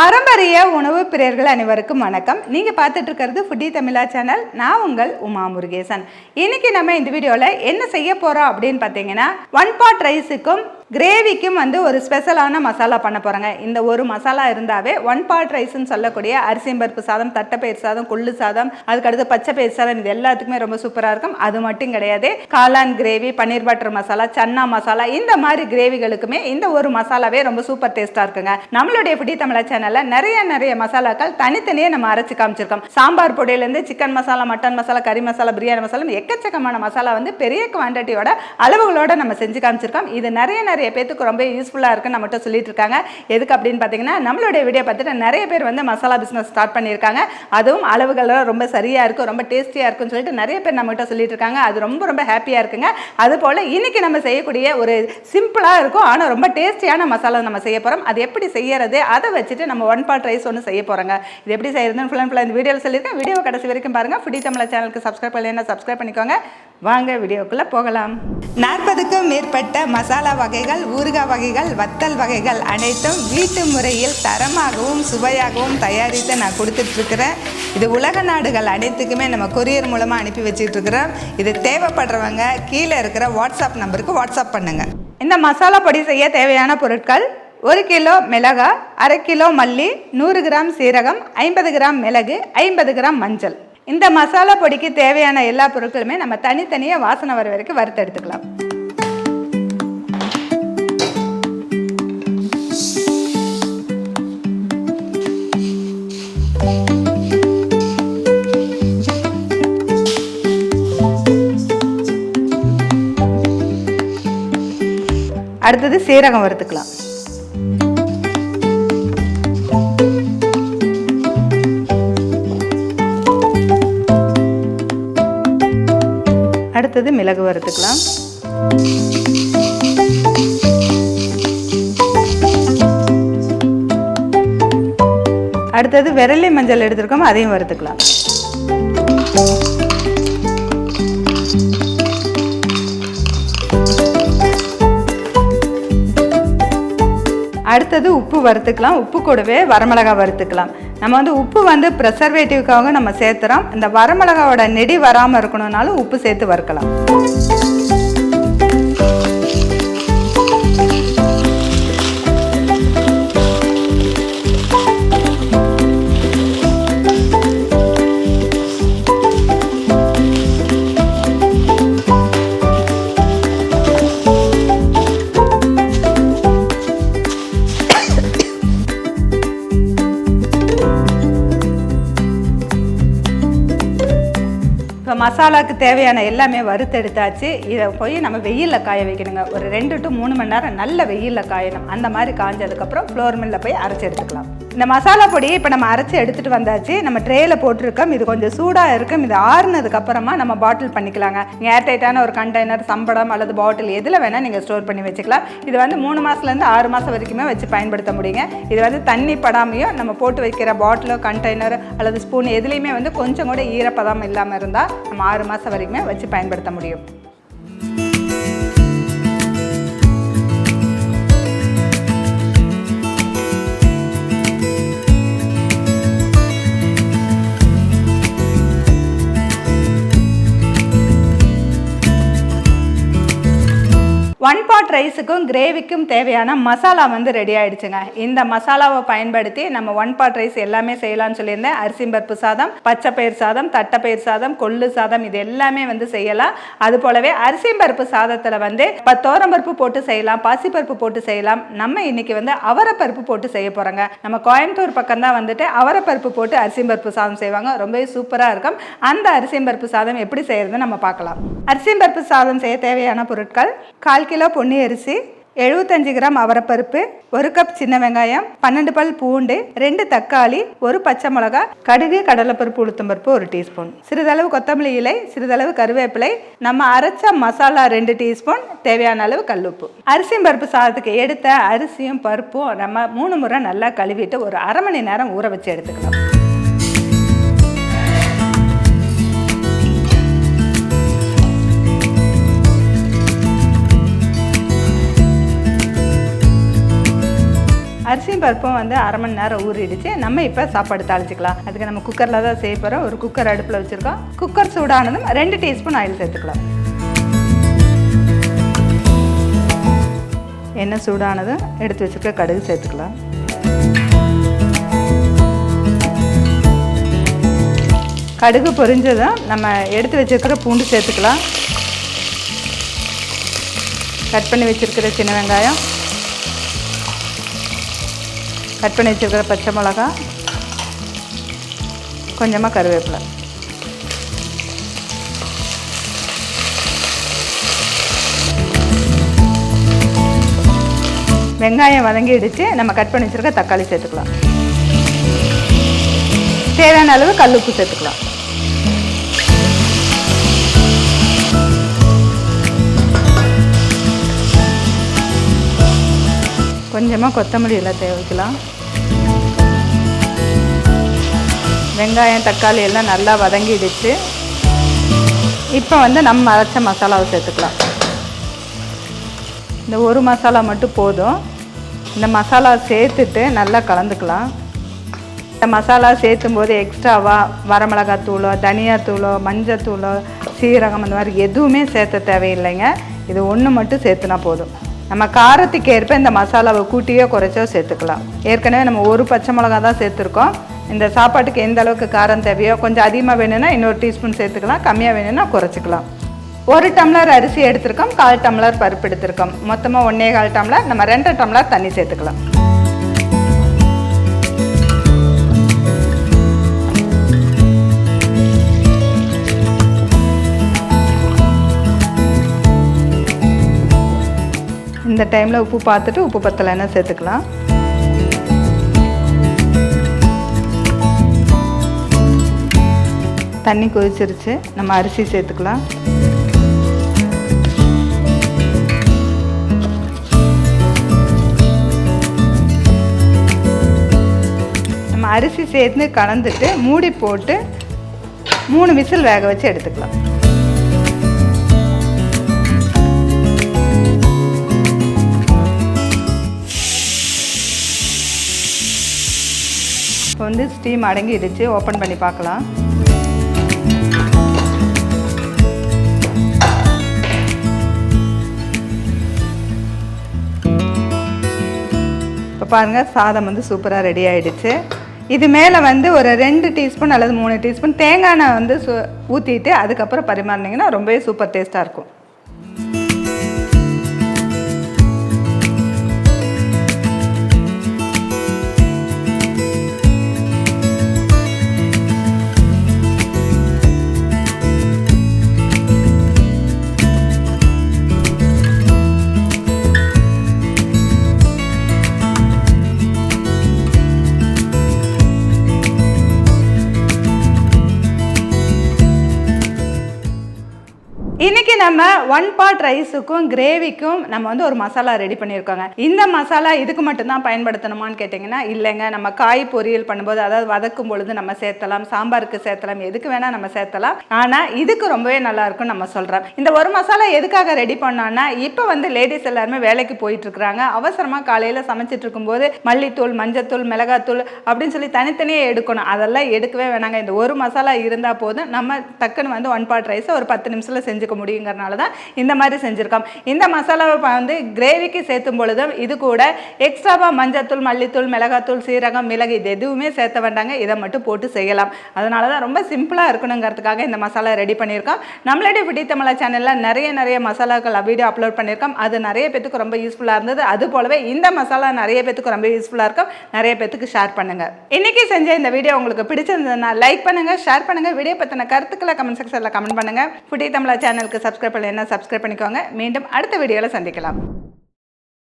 பாரம்பரிய உணவு பிரியர்கள் அனைவருக்கும் வணக்கம். நீங்கள் பார்த்துட்டு இருக்கிறது ஃபுட்டி தமிழா சேனல் நான் உங்கள் உமா முருகேசன். இன்னைக்கு நம்ம இந்த வீடியோவில் என்ன செய்ய போகிறோம் அப்படின்னு பார்த்தீங்கன்னா ஒன் பாட் ரைஸுக்கும் கிரேவிக்கும் வந்து ஒரு ஸ்பெஷலான மசாலா பண்ண போகிறேங்க இந்த ஒரு மசாலா இருந்தாவே ஒன் பாட் ரைஸ்னு சொல்லக்கூடிய அரிசிம்பருப்பு சாதம் தட்டைப்பயிர் சாதம் கொள்ளு சாதம் அதுக்கடுத்து பச்சை பயிர் சாதம் இது எல்லாத்துக்குமே ரொம்ப சூப்பராக இருக்கும். அது மட்டும் கிடையாது. காளான் கிரேவி பன்னீர் பட்டர் மசாலா சன்னா மசாலா இந்த மாதிரி கிரேவிகளுக்குமே இந்த ஒரு மசாலாவே ரொம்ப சூப்பர் டேஸ்ட்டாக இருக்குங்க. நம்மளுடைய புடி தமிழா சேனலில் நிறைய நிறைய மசாலாக்கள் தனித்தனியே நம்ம அரைச்சு காமிச்சிருக்கோம். சாம்பார் பொடியிலேருந்து சிக்கன் மசாலா மட்டன் மசாலா கறி மசாலா பிரியாணி மசாலா எக்கச்சக்கமான மசாலா வந்து பெரிய குவான்டிட்டியோட அளவுகளோட நம்ம செஞ்சு காமிச்சிருக்கோம். இது நிறைய நிறைய பேத்துக்கு ரொம்ப யூஸ்ஃபுல்லாக இருக்குன்னு நம்மகிட்ட சொல்லிட்டு இருக்காங்க எதுக்கு அப்படின்னு பார்த்தீங்கன்னா நம்மளுடைய வீடியோ பார்த்துட்டு நிறைய பேர் வந்து மசாலா பிஸ்னஸ் ஸ்டார்ட் பண்ணியிருக்காங்க. அதுவும் அளவுகள்லாம் ரொம்ப சரியாக இருக்கும் ரொம்ப டேஸ்டியாக இருக்கும்னு சொல்லிட்டு நிறைய பேர் நம்மகிட்ட சொல்லிட்டு இருக்காங்க அது ரொம்ப ரொம்ப ஹாப்பியாக இருக்குங்க. அது போல் இன்னைக்கு நம்ம செய்யக்கூடிய ஒரு சிம்பிளாக இருக்கும். ஆனால் ரொம்ப டேஸ்டியான மசாலா நம்ம செய்ய போகிறோம் அது எப்படி செய்யறது? அதை வச்சுட்டு நம்ம ஒன் பார்ட் ரைஸ் ஒன்று செய்ய போகிறோங்க இது எப்படி செய்யறதுன்னு ஃபுல் அண்ட் ஃபுல்லாக இந்த வீடியோவில் சொல்லியிருக்கேன். வீடியோ கடைசி வரைக்கும் பாருங்கள் ஃபுடி தமிழ் சேனலுக்கு சப்ஸ்கிரைப் பண்ணலைன்னா சப்ஸ்கிரைப் பண்ணிக்கோங்க. வாங்க வீடியோக்குள்ளே போகலாம். நாற்பதுக்கும் மேற்பட்ட மசாலா வகைகள் ஊறுகாய் வகைகள் வத்தல் வகைகள் அனைத்தும் வீட்டு முறையில் தரமாகவும் சுவையாகவும் தயாரித்து நான் கொடுத்துட்ருக்குறேன். இது உலக நாடுகள் அனைத்துக்குமே நம்ம கொரியர் மூலமாக அனுப்பி வச்சிட்டுருக்குறோம் இது தேவைப்படுறவங்க கீழே இருக்கிற வாட்ஸ்அப் நம்பருக்கு வாட்ஸ்அப் பண்ணுங்கள் இந்த மசாலா பொடி செய்ய தேவையான பொருட்கள் ஒரு கிலோ மிளகாய் அரை கிலோ மல்லி நூறு கிராம் சீரகம் ஐம்பது கிராம் மிளகு ஐம்பது கிராம் மஞ்சள். இந்த மசாலா பொடிக்கு தேவையான எல்லா பொருட்களுமே நம்ம தனித்தனியாக வாசனை வர வரைக்கும் வறுத்து எடுத்துக்கலாம். அடுத்தது சீரகம் வறுத்துக்கலாம். அடுத்தது மிளகு வறுத்துக்கலாம். அடுத்தது விரலி மஞ்சள் எடுத்துருக்கோம் அதையும் வறுத்துக்கலாம். அடுத்தது உப்பு வறுத்துக்கலாம். உப்பு கூடவே வரமிளகா வறுத்துக்கலாம். நம்ம வந்து உப்பு வந்து ப்ரெசர்வேட்டிவ்க்காக நம்ம சேர்த்துறோம். இந்த வரமிளகாவோட நெடி வராமல் இருக்கணும்னாலும் உப்பு சேர்த்து வறுக்கலாம். இப்போ மசாலாவுக்கு தேவையான எல்லாமே வறுத்தெடுத்தாச்சு. இதை போய் நம்ம வெயிலில் காய வைக்கணுங்க. ஒரு ரெண்டு டு மூணு மணி நேரம் நல்ல வெயிலில் காயணும். அந்த மாதிரி காஞ்சதுக்கப்புறம் ஃப்ளோர் மில்லில் போய் அரைச்சி எடுத்துக்கலாம். இந்த மசாலா பொடி இப்போ நம்ம அரைச்சி எடுத்துகிட்டு வந்தாச்சு. நம்ம ட்ரேயில் போட்டிருக்கோம். இது கொஞ்சம் சூடாக இருக்கும் இது ஆறுனதுக்கு அப்புறமா நம்ம பாட்டில் பண்ணிக்கலாங்க. ஏர்டைட்டான ஒரு கண்டெய்னர் சம்படம் அல்லது பாட்டில் எதில் வேணால் நீங்கள் ஸ்டோர் பண்ணி வச்சுக்கலாம். இது வந்து மூணு மாதத்துலேருந்து ஆறு மாதம் வரைக்குமே வச்சு பயன்படுத்த முடியுங்க. இது வந்து தண்ணி படாமையும் நம்ம போட்டு வைக்கிற பாட்டிலோ கண்டெய்னர் அல்லது ஸ்பூன் எதுலேயுமே வந்து கொஞ்சம் கூட ஈரப்பதம் இல்லாமல் இருந்தால் நம்ம ஆறு மாதம் வரைக்குமே வச்சு பயன்படுத்த முடியும். ஒன் பாட் ரைஸுக்கும் கிரேவிக்கும் தேவையான மசாலா வந்து ரெடி ஆயிடுச்சுங்க. இந்த மசாலாவை பயன்படுத்தி நம்ம ஒன் பாட் ரைஸ் எல்லாமே செய்யலாம்னு சொல்லியிருந்தேன். அரிசிம்பருப்பு சாதம் பச்சை பயிர் சாதம் தட்டைப்பயிர் சாதம் கொள்ளு சாதம் இது எல்லாமே வந்து செய்யலாம். அது போலவே அரிசிம்பருப்பு சாதத்தில் வந்து பத்தோரம்பருப்பு போட்டு செய்யலாம் பாசிப்பருப்பு போட்டு செய்யலாம். நம்ம இன்னைக்கு வந்து அவரப்பருப்பு போட்டு செய்ய போகிறோங்க நம்ம கோயம்புத்தூர் பக்கம் தான் வந்துட்டு அவரப்பருப்பு போட்டு அரிசிம்பருப்பு சாதம் செய்வாங்க. ரொம்பவே சூப்பராக இருக்கும். அந்த அரிசிம்பருப்பு சாதம் எப்படி செய்யறதுன்னு நம்ம பார்க்கலாம். அரிசிம்பருப்பு சாதம் செய்ய தேவையான பொருட்கள் கால் கிலோ பொன்னி அரிசி எழுபத்தஞ்சு கிராம் அவரைப்பருப்பு ஒரு கப் சின்ன வெங்காயம் பன்னெண்டு பல் பூண்டு ரெண்டு தக்காளி ஒரு பச்சை மிளகா கடுகு கடலைப்பருப்பு உளுத்தம்பருப்பு ஒரு டீஸ்பூன். சிறிதளவு கொத்தமல்லி இலை சிறிதளவு கருவேப்பிலை நம்ம அரைச்ச மசாலா ரெண்டு டீஸ்பூன் தேவையான அளவு கல்லுப்பு அரிசியும் பருப்பு சாதத்துக்கு எடுத்த அரிசியும் பருப்பும் நம்ம மூணு முறை நல்லா கழுவிட்டு ஒரு அரை மணி நேரம் ஊற வச்சு எடுத்துக்கலாம். அரிசியும் பருப்பும் வந்து அரை மணி நேரம் ஊறிடுச்சு. நம்ம இப்போ சாப்பாடு தாளிச்சிக்கலாம். அதுக்கு நம்ம குக்கரில் தான் செய்ய போகிறோம் ஒரு குக்கர் அடுப்பில் வச்சுருக்கோம். குக்கர் சூடானதும் ரெண்டு டீஸ்பூன் ஆயில் சேர்த்துக்கலாம். எண்ணெய் சூடானதும் எடுத்து வச்சுருக்க கடுகு சேர்த்துக்கலாம். கடுகு பொரிஞ்சதும் நம்ம எடுத்து வச்சுருக்கிற பூண்டு சேர்த்துக்கலாம். கட் பண்ணி வச்சுருக்கிற சின்ன வெங்காயம். கட் பண்ணி வச்சுருக்கிற பச்சை மிளகா கொஞ்சமாக கருவேப்பிலை. வெங்காயம் வதங்கிடுச்சு நம்ம கட் பண்ணி வச்சுருக்க தக்காளி சேர்த்துக்கலாம். தேவையான அளவு கல் உப்பு சேர்த்துக்கலாம். கொஞ்சமாக கொத்தமல்லி எல்லாம் தேவைக்கலாம். வெங்காயம் தக்காளி எல்லாம் நல்லா வதங்கிடுச்சு. இப்போ வந்து நம்ம அரைச்ச மசாலாவை சேர்த்துக்கலாம். இந்த ஒரு மசாலா மட்டும் போதும். இந்த மசாலா சேர்த்துட்டு நல்லா கலந்துக்கலாம். இந்த மசாலா சேர்த்தும் போது எக்ஸ்ட்ராவாக வரமிளகாத்தூளோ தனியாத்தூளோ மஞ்சத்தூளோ சீரகம் அந்த மாதிரி எதுவுமே சேர்த்த தேவையில்லைங்க. இது ஒன்று மட்டும் சேர்த்துனா போதும். நம்ம காரத்துக்கு ஏற்ப இந்த மசாலாவை கூட்டியோ குறைச்சோ சேர்த்துக்கலாம். ஏற்கனவே நம்ம ஒரு பச்சை மிளகா தான் சேர்த்துருக்கோம். இந்த சாப்பாட்டுக்கு எந்த அளவுக்கு காரம் தேவையோ கொஞ்சம் அதிகமாக வேணும்னா இன்னொரு டீஸ்பூன் சேர்த்துக்கலாம். கம்மியாக வேணும்னா குறைச்சிக்கலாம். ஒரு டம்ளர் அரிசி எடுத்திருக்கோம். கால் டம்ளர் பருப்பு எடுத்திருக்கோம். மொத்தமாக ஒன்றே கால் டம்ளர். நம்ம ரெண்டு டம்ளர் தண்ணி சேர்த்துக்கலாம். இந்த டைமில் உப்பு பார்த்துட்டு உப்பு பத்தலைன்னா சேர்த்துக்கலாம். தண்ணி கொதிச்சிருச்சு நம்ம அரிசி சேர்த்துக்கலாம். நம்ம அரிசி சேர்த்து கலந்துட்டு மூடி போட்டு மூணு விசில் வேக வச்சு எடுத்துக்கலாம். இப்போ வந்து ஸ்டீம் அடங்கிடுச்சு. ஓப்பன் பண்ணி பார்க்கலாம். இப்போ பாருங்கள் சாதம் வந்து சூப்பராக ரெடி ஆகிடுச்சு இது மேலே வந்து ஒரு ரெண்டு டீஸ்பூன் அல்லது மூணு டீஸ்பூன் தேங்காய் எண்ணெய் வந்து சு ஊற்றிட்டு அதுக்கப்புறம் பரிமாறினீங்கன்னா ரொம்பவே சூப்பர் டேஸ்ட்டாக இருக்கும். இன்னைக்கு நம்ம ஒன் பாட் ரைஸுக்கும் கிரேவிக்கும் நம்ம வந்து ஒரு மசாலா ரெடி பண்ணியிருக்கோங்க. இந்த மசாலா இதுக்கு மட்டும்தான் பயன்படுத்தணுமான்னு கேட்டிங்கன்னா இல்லைங்க. நம்ம காய் பொரியல் பண்ணும்போது அதாவது வதக்கும் பொழுது நம்ம சேர்த்தலாம். சாம்பாருக்கு சேர்த்தலாம். எதுக்கு வேணால் நம்ம சேர்த்தலாம். ஆனால் இதுக்கு ரொம்பவே நல்லா நம்ம சொல்கிறோம் இந்த ஒரு மசாலா எதுக்காக ரெடி பண்ணோன்னா இப்போ வந்து லேடிஸ் எல்லாருமே வேலைக்கு போயிட்டு இருக்கிறாங்க அவசரமாக காலையில் சமைச்சிட்டு இருக்கும்போது மல்லித்தூள் மஞ்சத்தூள் மிளகாத்தூள் அப்படின்னு சொல்லி தனித்தனியாக எடுக்கணும். அதெல்லாம் எடுக்கவே வேணாங்க. இந்த ஒரு மசாலா இருந்தால் போதும். நம்ம டக்குன்னு வந்து ஒன் பாட் ரைஸை ஒரு பத்து நிமிஷத்தில் செஞ்சுக்க அப்படிங்கிறனால தான் இந்த மாதிரி செஞ்சுருக்கோம். இந்த மசாலாவை வந்து கிரேவிக்கு சேர்த்தும் பொழுதும் இது கூட எக்ஸ்ட்ராவாக மஞ்சத்தூள் மல்லித்தூள் மிளகாத்தூள் சீரகம் மிளகு இது எதுவுமே சேர்த்த வேண்டாங்க. இதை மட்டும் போட்டு செய்யலாம். அதனால தான் ரொம்ப சிம்பிளாக இருக்கணுங்கிறதுக்காக இந்த மசாலா ரெடி பண்ணியிருக்கோம். நம்மளுடைய பிடி தமிழா சேனலில் நிறைய நிறைய மசாலாக்கள் வீடியோ அப்லோட் பண்ணியிருக்கோம். அது நிறைய பேத்துக்கு ரொம்ப யூஸ்ஃபுல்லாக இருந்தது. அது போலவே இந்த மசாலா நிறைய பேத்துக்கு ரொம்ப யூஸ்ஃபுல்லாக இருக்கும். நிறைய பேத்துக்கு ஷேர் பண்ணுங்க. இன்னைக்கு செஞ்ச இந்த வீடியோ உங்களுக்கு பிடிச்சிருந்ததுன்னா லைக் பண்ணுங்க ஷேர் பண்ணுங்க. வீடியோ பற்றின கருத்துக்களை கமெண்ட் செக்ஷனில் கமெண்ட் பண்ணுங்க. புடி தமிழா சேனலுக்கு சப்ஸ்கிரைப் பண்ணலைன்னா சப்ஸ்கிரைப் பண்ணிக்கோங்க. மீண்டும் அடுத்த வீடியோவில் சந்திக்கலாம்.